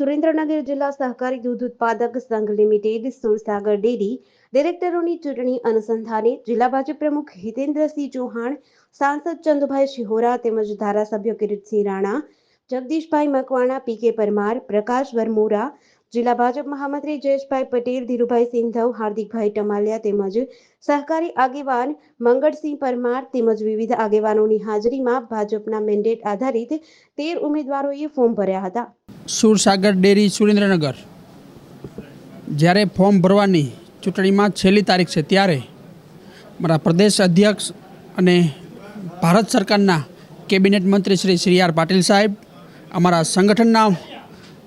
સુરેન્દ્રનગર જિલ્લા સહકારી દૂધ ઉત્પાદક સંઘ લિમિટેડ સુરસાગર ડેરી ડિરેક્ટરોની ચૂંટણી અનુસંધાને જિલ્લા ભાજપ પ્રમુખ હિતેન્દ્રસિંહ ચૌહાણ, સાંસદ ચંદુભાઈ શિહોરા તેમજ ધારાસભ્યો કિરીટસિંહ રાણા, જગદીશભાઈ મકવાણા, પી કે પરમાર, પ્રકાશ વરમોરા જિલ્લા ભાજપ મહામંત્રી જયેશભાઈ પટેલ, ધીરુભાઈ સિંધવ, હાર્દિકભાઈ ટમાલિયા તેમજ સહકારી આગેવાન મંગળસિંહ પરમાર તેમજ વિવિધ આગેવાનોની હાજરીમાં ભાજપના મેન્ડેટ આધારિત તેર ઉમેદવારોએ ફોર્મ ભર્યા હતા. સુરસાગર ડેરી સુરેન્દ્રનગર. જ્યારે ફોર્મ ભરવાની ચૂંટણીમાં છેલ્લી તારીખ છે ત્યારે મારા પ્રદેશ અધ્યક્ષ અને ભારત સરકારના કેબિનેટ મંત્રી શ્રી શ્રી આર પાટીલ સાહેબ, અમારા સંગઠનના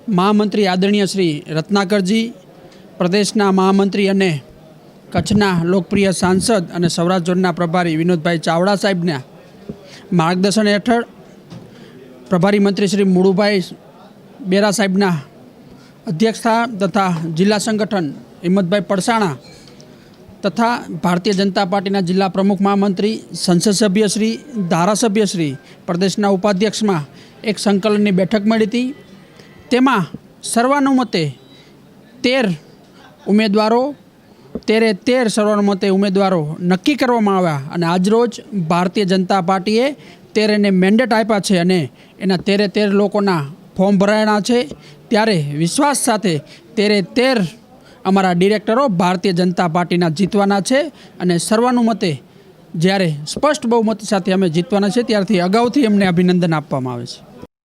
મહામંત્રી આદરણીય શ્રી રત્નાકરજી, પ્રદેશના મહામંત્રી અને કચ્છના લોકપ્રિય સાંસદ અને સૌરાષ્ટ્ર ઝોનના પ્રભારી વિનોદભાઈ ચાવડા સાહેબના માર્ગદર્શન હેઠળ પ્રભારી મંત્રી શ્રી મુળુભાઈ બેરા સાહેબના અધ્યક્ષતા તથા જિલ્લા સંગઠન હિંમતભાઈ પડસાણા તથા ભારતીય જનતા પાર્ટીના જિલ્લા પ્રમુખ મહામંત્રી, સંસદ સભ્યશ્રી ધારાસભ્યશ્રી પ્રદેશના ઉપાધ્યક્ષમાં એક સંકલનની બેઠક મળી હતી. તેમાં સર્વાનુમતે તેર ઉમેદવારો, તેરે તેર સર્વાનુમતે ઉમેદવારો નક્કી કરવામાં આવ્યા અને આજરોજ ભારતીય જનતા પાર્ટીએ તેરેને મેન્ડેટ આપ્યા છે અને એના તેરે તેર લોકોના ફોર્મ ભરાયણા છે. ત્યારે વિશ્વાસ સાથે તેરે તેર અમારા ડિરેક્ટરો ભારતીય જનતા પાર્ટીના જીતવાના છે અને સર્વાનુમતે જ્યારે સ્પષ્ટ બહુમતી સાથે અમે જીતવાના છે, ત્યારથી અગાઉથી અમને અભિનંદન આપવામાં આવે છે.